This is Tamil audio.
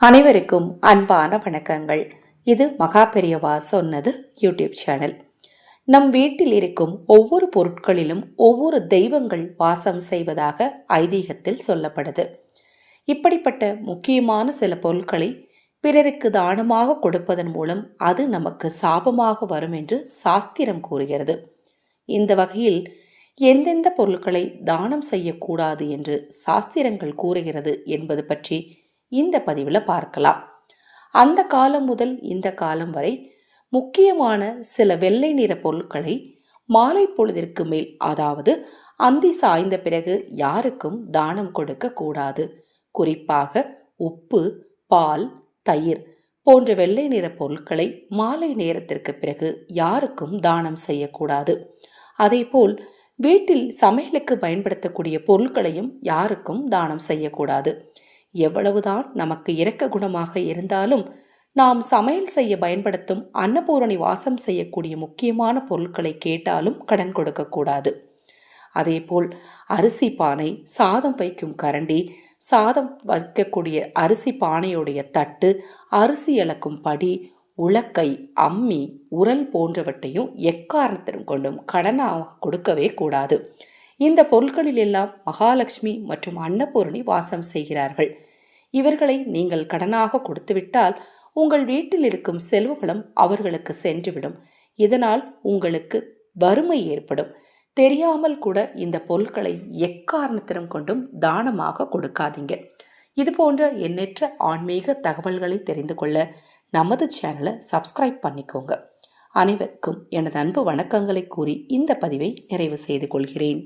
அனைவருக்கும் அன்பான வணக்கங்கள். இது மகா பெரியவா சொன்னது யூடியூப் சேனல். நம் வீட்டில் இருக்கும் ஒவ்வொரு பொருட்களிலும் ஒவ்வொரு தெய்வங்கள் வாசம் செய்வதாக ஐதீகத்தில் சொல்லப்படுது. இப்படிப்பட்ட முக்கியமான சில பொருட்களை பிறருக்கு தானமாக கொடுப்பதன் மூலம் அது நமக்கு சாபமாக வரும் என்று சாஸ்திரம் கூறுகிறது. இந்த வகையில் எந்தெந்த பொருட்களை தானம் செய்யக்கூடாது என்று சாஸ்திரங்கள் கூறுகிறது என்பது பற்றி இந்த பதிவில் பார்க்கலாம். அந்த காலம் முதல் இந்த காலம் வரை முக்கியமான சில வெள்ளை நிற பொருட்களை மாலை பொழுதிற்கு மேல் அதாவது அந்தி சாய்ந்த பிறகு யாருக்கும் தானம் கொடுக்க கூடாது. குறிப்பாக உப்பு பால் தயிர் போன்ற வெள்ளை நிற பொருட்களை மாலை நேரத்திற்கு பிறகு யாருக்கும் தானம் செய்யக்கூடாது. அதேபோல் வீட்டில் சமையலுக்கு பயன்படுத்தக்கூடிய பொருட்களையும் யாருக்கும் தானம் செய்யக்கூடாது. எவ்வளவுதான் நமக்கு இரக்க குணமாக இருந்தாலும் நாம் சமையல் செய்ய பயன்படுத்தும் அன்னபூரணி வாசம் செய்யக்கூடிய முக்கியமான பொருட்களை கேட்டாலும் கடன் கொடுக்கக்கூடாது அதேபோல் அரிசி பானை சாதம் வைக்கும் கரண்டி சாதம் வைக்கக்கூடிய அரிசி பானையுடைய தட்டு அரிசி இழக்கும் படி உலக்கை அம்மி உரல் போன்றவற்றையும் எக்காரணத்திலும் கொண்டும் கடனாக கொடுக்கவே கூடாது. இந்த பொருட்களில் எல்லாம் மகாலட்சுமி மற்றும் அன்னபூரணி வாசம் செய்கிறார்கள். இவர்களை நீங்கள் கடனாக கொடுத்துவிட்டால் உங்கள் வீட்டில் இருக்கும் செல்வ வளம் அவர்களுக்கு சென்றுவிடும். இதனால் உங்களுக்கு வறுமை ஏற்படும். தெரியாமல் கூட இந்த பொருட்களை எக்காரணத்திலும் கொண்டும் தானமாக கொடுக்காதீங்க. இது போன்ற எண்ணற்ற ஆன்மீக தகவல்களை தெரிந்து கொள்ள நமது சேனலை சப்ஸ்கிரைப் பண்ணிக்கோங்க. அனைவருக்கும் எனது அன்பு வணக்கங்களை கூறி இந்த பதிவை நிறைவு செய்து கொள்கிறேன்.